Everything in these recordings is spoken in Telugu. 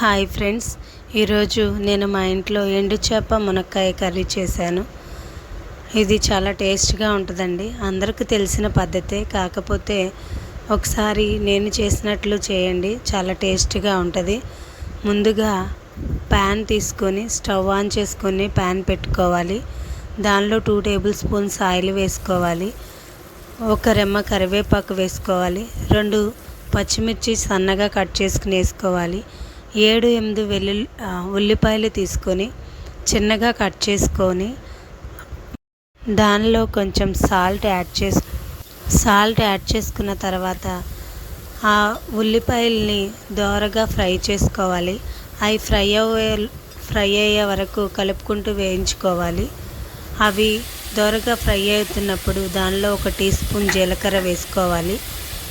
Hi friends. ఈరోజు నేను మా ఇంట్లో ఎండు చేప మునక్కాయ కర్రీ చేశాను. ఇది చాలా టేస్ట్గా ఉంటుందండి. అందరికీ తెలిసిన పద్ధతే. కాకపోతే ఒకసారి నేను చేసినట్లు చేయండి. చాలా టేస్ట్గా ఉంటుంది. ముందుగా ప్యాన్ తీసుకొని స్టవ్ ఆన్ చేసుకొని ప్యాన్ పెట్టుకోవాలి. దానిలో టూ టేబుల్ స్పూన్స్ ఆయిల్ వేసుకోవాలి. ఒక రెమ్మ కరివేపాకు వేసుకోవాలి. రెండు పచ్చిమిర్చి సన్నగా కట్ చేసుకుని వేసుకోవాలి. ఏడు ఎనిమిది వెల్లు ఉల్లిపాయలు తీసుకొని చిన్నగా కట్ చేసుకొని దానిలో కొంచెం సాల్ట్ యాడ్ చేసు సాల్ట్ యాడ్ చేసుకున్న తర్వాత ఆ ఉల్లిపాయల్ని దోరగా ఫ్రై చేసుకోవాలి. అవి ఫ్రై అయ్యే ఫ్రై అయ్యే వరకు కలుపుకుంటూ వేయించుకోవాలి. అవి దోరగా ఫ్రై అవుతున్నప్పుడు దానిలో ఒక టీ స్పూన్ జీలకర్ర వేసుకోవాలి.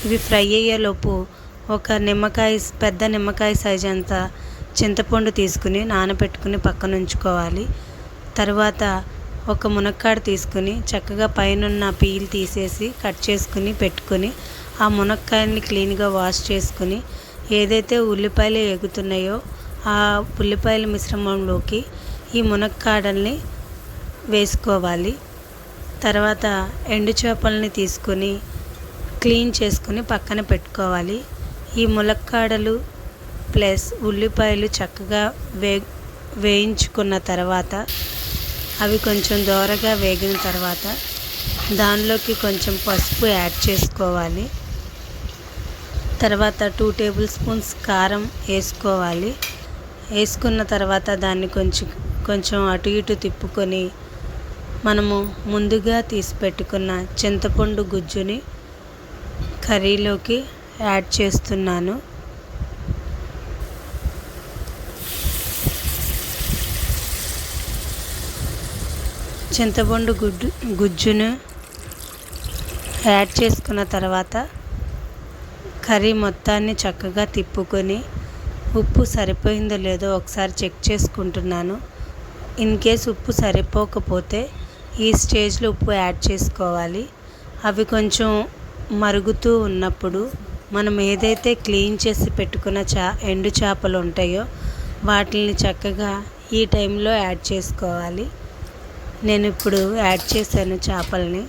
ఇవి ఫ్రై అయ్యేలోపు ఒక నిమ్మకాయ పెద్ద నిమ్మకాయ సైజ్ అంత చింతపండు తీసుకుని నానబెట్టుకుని పక్కన ఉంచుకోవాలి. తర్వాత ఒక మునక్కాడ తీసుకుని చక్కగా పైనున్న పీల్ తీసేసి కట్ చేసుకుని పెట్టుకుని ఆ మునక్కాయని క్లీన్గా వాష్ చేసుకుని ఏదైతే ఉల్లిపాయలు ఎగుతున్నాయో ఆ ఉల్లిపాయల మిశ్రమంలోకి ఈ మునక్కాడల్ని వేసుకోవాలి. తర్వాత ఎండు చేపల్ని తీసుకొని క్లీన్ చేసుకుని పక్కన పెట్టుకోవాలి. ఈ ములక్కాడలు ప్లస్ ఉల్లిపాయలు చక్కగా వే వేయించుకున్న తర్వాత అవి కొంచెం దోరగా వేగిన తర్వాత దానిలోకి కొంచెం పసుపు యాడ్ చేసుకోవాలి. తర్వాత టూ టేబుల్ స్పూన్స్ కారం వేసుకోవాలి. వేసుకున్న తర్వాత దాన్ని కొంచెం కొంచెం అటు ఇటు తిప్పుకొని మనము ముందుగా తీసి పెట్టుకున్న చింతపండు గుజ్జుని కర్రీలోకి యాడ్ చేస్తున్నాను. చింతపండు గుడ్డు గుజ్జును యాడ్ చేసుకున్న తర్వాత కర్రీ మొత్తాన్ని చక్కగా తిప్పుకొని ఉప్పు సరిపోయిందో లేదో ఒకసారి చెక్ చేసుకుంటున్నాను. ఇన్ కేస్ ఉప్పు సరిపోకపోతే ఈ స్టేజ్లో ఉప్పు యాడ్ చేసుకోవాలి. అవి కొంచెం మరుగుతూ ఉన్నప్పుడు మనం ఏదైతే క్లీన్ చేసి పెట్టుకున్న చా ఎండు చేపలు ఉంటాయో వాటిని చక్కగా ఈ టైంలో యాడ్ చేసుకోవాలి. నేను ఇప్పుడు యాడ్ చేశాను చేపల్ని.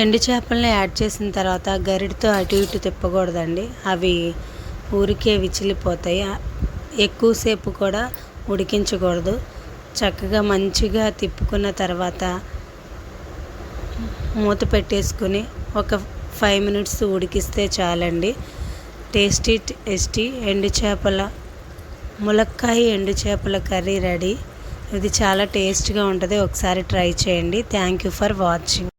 ఎండు చేపల్ని యాడ్ చేసిన తర్వాత గరిడితో అటు ఇటు తిప్పకూడదండి. అవి ఊరికే విచిలిపోతాయి ఎక్కువసేపు కూడా ఉడికించకూడదు. చక్కగా మంచిగా తిప్పుకున్న తర్వాత మూత పెట్టేసుకుని ఒక ఫైవ్ మినిట్స్ ఉడికిస్తే చాలండి. టేస్టీ టేస్టీ ఎండు చేపల ములక్కాయ ఎండు చేపల కర్రీ రెడీ. ఇది చాలా టేస్ట్గా ఉంటుంది. ఒకసారి ట్రై చేయండి. Thank you for watching.